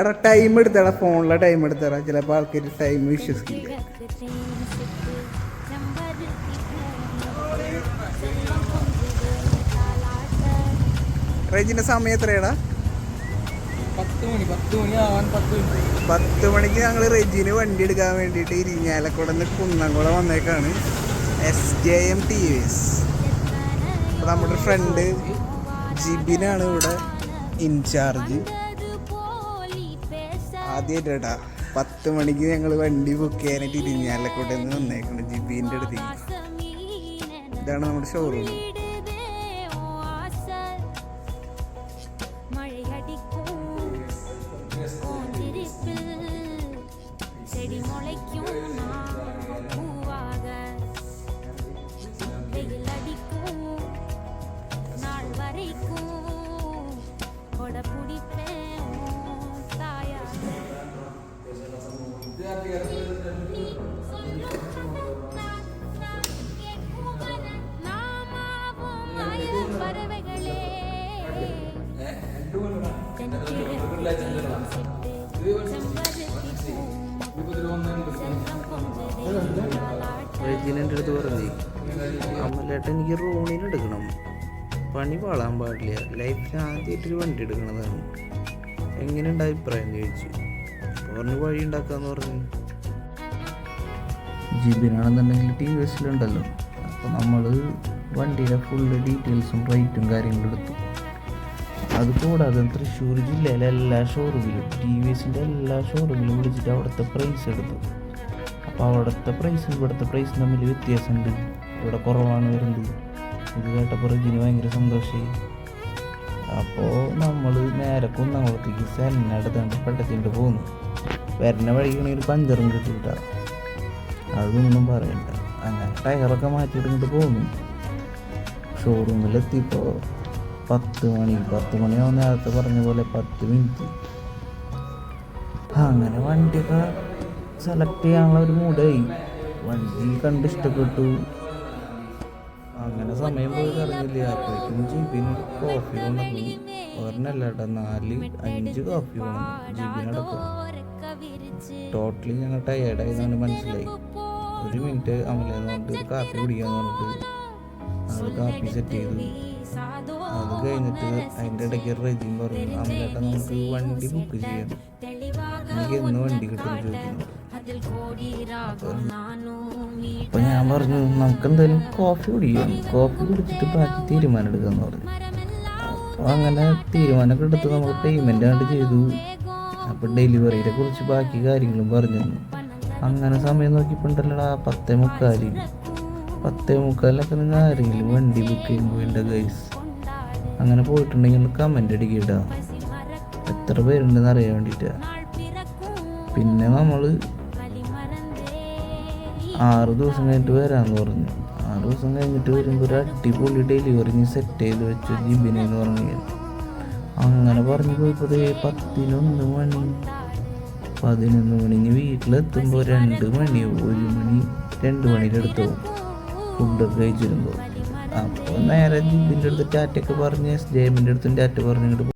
എടാ ടൈം എടുത്തടാ ഫോണിലെ ടൈം എടുത്തടാ. ചിലപ്പോൾ ആൾക്കാർ ടൈം വിശ്വസിക്കില്ല. റേജിന്റെ സമയം എത്രയാടാ? പത്ത് മണിക്ക് ഞങ്ങൾ റെജിന് വണ്ടി എടുക്കാൻ വേണ്ടിയിട്ട് ഇരിഞ്ഞാലക്കുട നിന്ന് Kunnamkulam വന്നേക്കാണ്. S J M T V S നമ്മുടെ ഫ്രണ്ട് ജിബിനാണ് ഇവിടെ ഇൻചാർജ് ആദ്യമായിട്ടാ പത്ത് മണിക്ക് ഞങ്ങൾ വണ്ടി ബുക്ക് ചെയ്യാനായിട്ട് ഇരിഞ്ഞാലക്കോട്ടെ നിന്ന് വന്നേക്കാണ് ജിബീന്റെ അടുത്തേക്ക് ഇതാണ് നമ്മുടെ ഷോറൂം ചെടി മുളയ്ക്കും പൂവാക വെയിലടിക്കും റെജിനെ എന്റെ അടുത്ത് പറഞ്ഞു. അമ്മലേട്ടൻ എനിക്ക് റോണിന് പണി പാളാൻ പാടില്ല. ലൈഫിൽ ആദ്യമായിട്ടൊരു വണ്ടി എടുക്കണതാണ്. എങ്ങനെയുണ്ട് അഭിപ്രായം ചോദിച്ചു. പറഞ്ഞു വഴി ഉണ്ടാക്കാന്ന് പറഞ്ഞു. ജിബിനാണെന്നുണ്ടെങ്കിൽ ടി വി എസിലുണ്ടല്ലോ. അപ്പോൾ നമ്മൾ വണ്ടിയുടെ ഫുൾ ഡീറ്റെയിൽസും റേറ്റും കാര്യങ്ങളും എടുത്തു. അതുകൂടാതെ തൃശ്ശൂർ ജില്ലയിലെ എല്ലാ ഷോറൂമിലും ടി വി എസിന്റെ എല്ലാ ഷോറൂമിലും വിളിച്ചിട്ട് അവിടുത്തെ പ്രൈസ് എടുത്തു. അപ്പോൾ അവിടുത്തെ പ്രൈസും ഇവിടുത്തെ പ്രൈസും തമ്മിൽ വ്യത്യാസമുണ്ട്. ഇവിടെ കുറവാണ് വരുന്നത്. ഇത് കേട്ടപ്പോൾ റിജിന് ഭയങ്കര സന്തോഷമായി. അപ്പോൾ നമ്മൾ നേരെ കുന്നംകുളത്തേക്ക് സെന്നടുത്തുണ്ട് പെട്ടത്തിന്റെ പോകുന്നു വരുന്ന വഴിക്കാണെങ്കിൽ പഞ്ചറും കിട്ടിയിട്ട. അതൊന്നും പറയണ്ട. അങ്ങനെ ടയറൊക്കെ മാറ്റിയിട്ട് പോകുന്നു. ഷോറൂമിലെത്തിയപ്പോൾ പത്ത് മണി പത്ത് മണിയാവും നേരത്തെ പറഞ്ഞ പോലെ പത്ത് മിനിറ്റ് അങ്ങനെ വണ്ടിയൊക്കെ സെലക്ട് ചെയ്യാനുള്ള ഒരു മൂടായി വണ്ടി കണ്ട് ഇഷ്ടപ്പെട്ടു. അങ്ങനെ സമയം പോയി കറങ്ങില്ല അപ്പോഴേക്കും ജിബിന് കോഫി കൊണ്ടുവന്നു. ഒരെണ്ണല്ല കേട്ടോ നാല് അഞ്ച് കോഫി കൊണ്ടുവന്നു. ജിബിനടക്കം ടോട്ടലി ഞങ്ങൾ ടയേർഡായി മനസ്സിലായി. ഒരു മിനിറ്റ് അമലെന്ന് പറഞ്ഞിട്ട് കാപ്പി കുടിക്കാന്ന് പറഞ്ഞിട്ട് അവൾ കാപ്പി സെറ്റ് ചെയ്തു. അത് കഴിഞ്ഞിട്ട് അതിന്റെ ഇടയ്ക്ക് റെജിയും പറഞ്ഞു അമ്മേട്ട നമുക്ക് വണ്ടി ബുക്ക് ചെയ്യാം എനിക്ക് എന്ന് വണ്ടി കിട്ടും ചോദിക്കുന്നു. അപ്പൊ ഞാൻ പറഞ്ഞു നമുക്ക് എന്തായാലും കോഫി കുടിക്കാം. കോഫി കുടിച്ചിട്ട് ബാക്കി തീരുമാനം എടുക്കാന്ന് പറഞ്ഞു. അപ്പോൾ അങ്ങനെ തീരുമാനമൊക്കെ എടുത്ത് നമ്മൾ പേയ്മെന്റ് ആയിട്ട് ചെയ്തു. അപ്പൊ ഡെലിവറിയെ കുറിച്ച് ബാക്കി കാര്യങ്ങളും പറഞ്ഞു അങ്ങനെ സമയം നോക്കിപ്പോണ്ടല്ലടാ. പത്തേ മുക്കാൽ. പത്തേ മുക്കാലിലൊക്കെ നിങ്ങൾ ആരെങ്കിലും വണ്ടി ബുക്ക് ചെയ്യുമ്പോൾ എന്റെ ഗൈസ് അങ്ങനെ പോയിട്ടുണ്ടെങ്കിൽ ഒന്ന് കമന്റ് അടിക്കുക എത്ര പേരുണ്ടെന്ന് അറിയാൻ വേണ്ടിയിട്ടാ പിന്നെ നമ്മൾ ആറ് ദിവസം കഴിഞ്ഞിട്ട് വരാമെന്ന് പറഞ്ഞു. ആറ് ദിവസം കഴിഞ്ഞിട്ട് വരുമ്പോൾ ഒരു അടിപൊളി ഡെലിവറി നീ സെറ്റ് ചെയ്ത് വെച്ചു ജിബിനെന്ന് പറഞ്ഞു അങ്ങനെ പറഞ്ഞു പോയിപ്പോ പത്തിനൊന്ന് മണി. പതിനൊന്ന് മണി ഇനി വീട്ടിലെത്തുമ്പോൾ രണ്ട് മണി ഒരു മണി രണ്ട് മണിയുടെ അടുത്ത് പോകും ഫുഡൊക്കെ കഴിച്ചിരുമ്പോൾ അപ്പോൾ നേരെ ജിബിന്റെ അടുത്ത് ടാറ്റയൊക്കെ പറഞ്ഞ് എമ്മിന്റെ അടുത്തും ടാറ്റ പറഞ്ഞ് ഇങ്ങോട്ട്